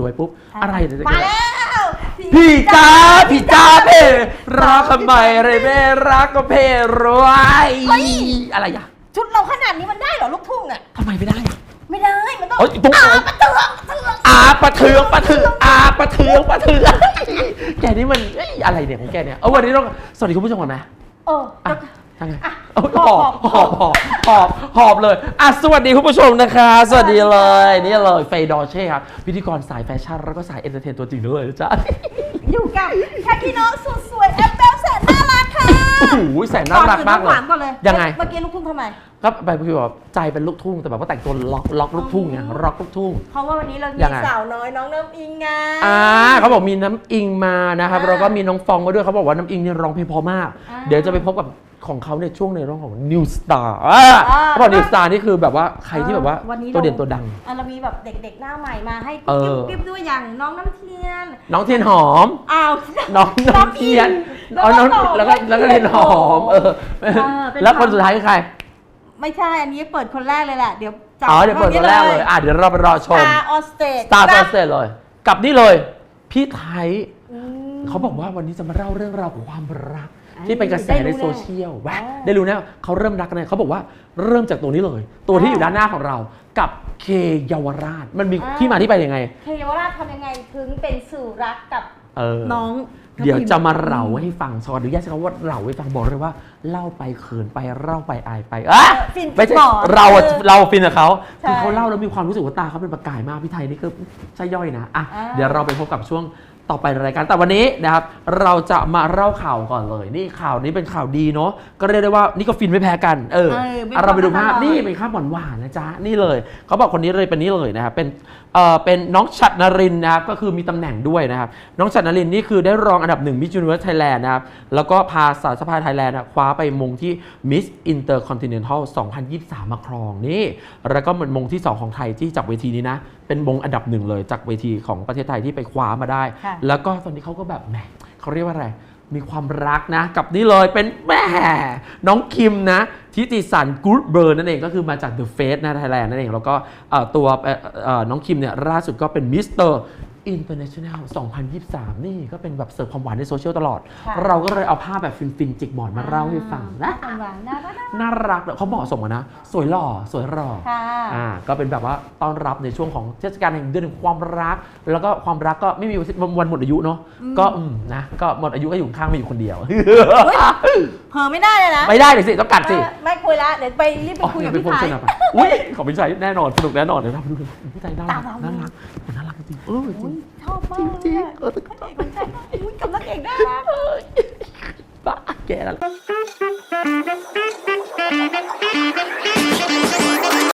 รวยปุ๊บ อะไรเดี๋ยวจะมาเกิดแล้วพี่จ้าพี่จ้าเพ่รักทำไมอะไรเพ่รักก็เพ่รวยอะไรอะชุดเราขนาดนี้มันได้เหรอลูกทุ่งอะ ทำไมไม่ได้อะไม่ได้ มันต้องเอ้ยตุ๊กอาปะเตืองปะเตืองอาปะเทืองปะเทืองอาปะเทืองปะเทืองแกนี่มันเอ้ยอะไรเนี่ยของแกเนี่ยเอาวันนี้ต้องสวัสดีคุณผู้ชมก่อนไหมเอออะเดี๋ยว ทำไงอะเอาหหออบบหหออบบหอบหอบหอบเลยอะสวัสดีคุณผู้ชมนะคะ สวัสดีเลยนี่เลยเฟย์ดอเช่ครับพิธีกรสายแฟชั่นแล้วก็สายเอนเตอร์เทนตัวจริงด้วยนะจ๊ะอยู่กับแค่พี่น้องสุดสวยแอปเบลแสนน่ารักค่ะโอ้โหแสนน่ารักมากเลอยนอื่นต้องถามก่อนเลยยังไงเมื่อกี้ลูกทุ่งทำไมก็ไปคือแบบใจเป็นลูกทุ่งแต่แบบว่าแต่งตัวล็อกล็อกลูกทุ่งไงร็อกลูกทุ่งเพราะว่าวันนี้เรามียังไงสาวน้อยน้องน้ำอิงไงอ่าเขาบอกมีน้ำอิงมานะครับอ่าแล้วก็มีน้องฟองมาด้วยเขาบอกว่าน้ำอิงเนี่ยร้องเพลงเพราะมากอ่าเดี๋ยวจะไปพบกับ ของเขาในช่วงในเรื่องของ New Star อ่าอ่าเขาบอก New Star นี่คือแบบว่าใครที่แบบว่าวันนี้ตัวเด่นราตัวดังอะเรามีแบบเด็กๆหน้าใหม่มาให้เอกิ๊บอกิ๊บด้วยอย่างน้องน้ำเทียน น้องเทียนหอมอ้าวน้องน้องเทียนน้อ๋อองน้องต่อแล้วก็แล้วก็เทียนหอมเออเออเป็นแล้วคนสุดท้ายคือใคร ไม่ใช่อันนี้เปิดคนแรกเลยแหละเดี๋ยวจัอ๋อเดี๋ยวเปิดตัวแรกเลยอะเดี๋ยวเราไปรอชมตาออสเตรสตาร์ตัวเสร็จเลย กับนี่เลย พี่ไทยอืม เขาบอกว่าวันนี้จะมาเล่าเรื่องราวของความรักอ่าที่เป็นกระแสได้รู้ในแน่โซเชียลแวะอ๋อได้รู้นะเขาเริ่มรักกันเนี่ยเขาบอกว่าเริ่มจากตัวนี้เลย ตัวที่อ่าอยู่ด้านหน้าของเรากับเคเยาวราช มันมีอ่าที่มาที่ไปยังไง เคเยาวราชทำยังไงถึงเป็นสื่อรักกับเออน้องเดี๋ยวจะมาเล่าให้ฟังขออนุญาตใช้คำว่าเล่าให้ฟังบอกเลยว่าเล่าไปเขินไปเล่าไปอายไปอะเออฟินไม่ใช่ก่อนเราอะคือเราฟินกับเขาใช่คือเขาเล่าแล้วมีความรู้สึกว่าตาเขาเป็นประกายมากพี่ไทยนี่คือใช่ย่อยนะอะอ่าเดี๋ยวเราไปพบกับช่วง ต่อไปในรายการแต่วันนี้นะครับเราจะมาเล่าข่าวก่อนเลย นี่ข่าวนี้เป็นข่าวดีเนาะก็เรียกได้ว่านี่ก็ฟินไม่แพ้กันเออเออเป็นอะเราไปดูภาพความนี่อร่อยเป็นภาพหวานๆนะจ๊ะนี่เลยเขาบอกคนนี้เลยเป็นนี่เลยนะครับเป็นเอ่อเป็นน้องฉัดนรินทร์นะครับก็คือมีตำแหน่งด้วยนะครับน้องฉัดนรินทร์นี่คือได้รองอันดับหนึ่งมิจูเนิร์สไทยแลนด์นะครับแล้วก็พาสาวสะพายไทยแลนด์คว้าไปมงที่ Miss Intercontinental 2023 มาครองนี่แล้วก็มันมงที่ 2 ของไทยที่จากเวทีนี้นะเป็นมงอันดับหนึ่งเลยจากเวทีของประเทศไทยที่ไปคว้ามาได้ค่ะแล้วก็ตอนนี้เขาก็แบบแหมเขาเรียกว่าอะไร มีความรักนะ กับนี่เลยเป็นแหม่น้องคิมนะทิติสันกูดเบิร์นนั่นเองก็คือมาจาก The Face นะไทยแลนด์นั่นเอง แล้วก็ตัวน้องคิมเนี่ยล่าสุดก็เป็นมิสเตอร์ อินเตอร์เนชั่นแนล2023 นี่ก็เป็นแบบเสิร์ฟความหวานในโซเชียลตลอด ค่ะ เราก็เลยเอาภาพแบบฟินๆจิกหมอนมาเล่าให้ฟังนะหวานๆน่ารักน่ารักเลยเขาเหมาะสมอะนะ สวยหล่อสวยหล่อ ค่ะ อ่าก็เป็นแบบว่าต้อนรับในช่วงของเทศกาลแห่งเดือนแห่งความรัก แล้วก็ความรักก็ไม่มีวันหมดอายุเนาะก็อืมนะก็หมดอายุก็อยู่ข้างๆไม่อยู่คนเดียว เผลอไม่ได้เลยนะไม่ได้เลยสิต้องกัดสิเออไม่คุยละเดี๋ยวไปรีบไปคุยกับเป็นพี่พวกไทเช่ยนอะไรอุ้ยขอพี่ชายแน่นอนสนุกแน่นอนเดี๋ยวเราไปดูกันพี่ชายน่ารักตามเรา น่ารักคนน่ารักจริงเออจริอุ๊งยชอบมากจริงๆเออจำนักเอกได้นะบ้าแกแล้ว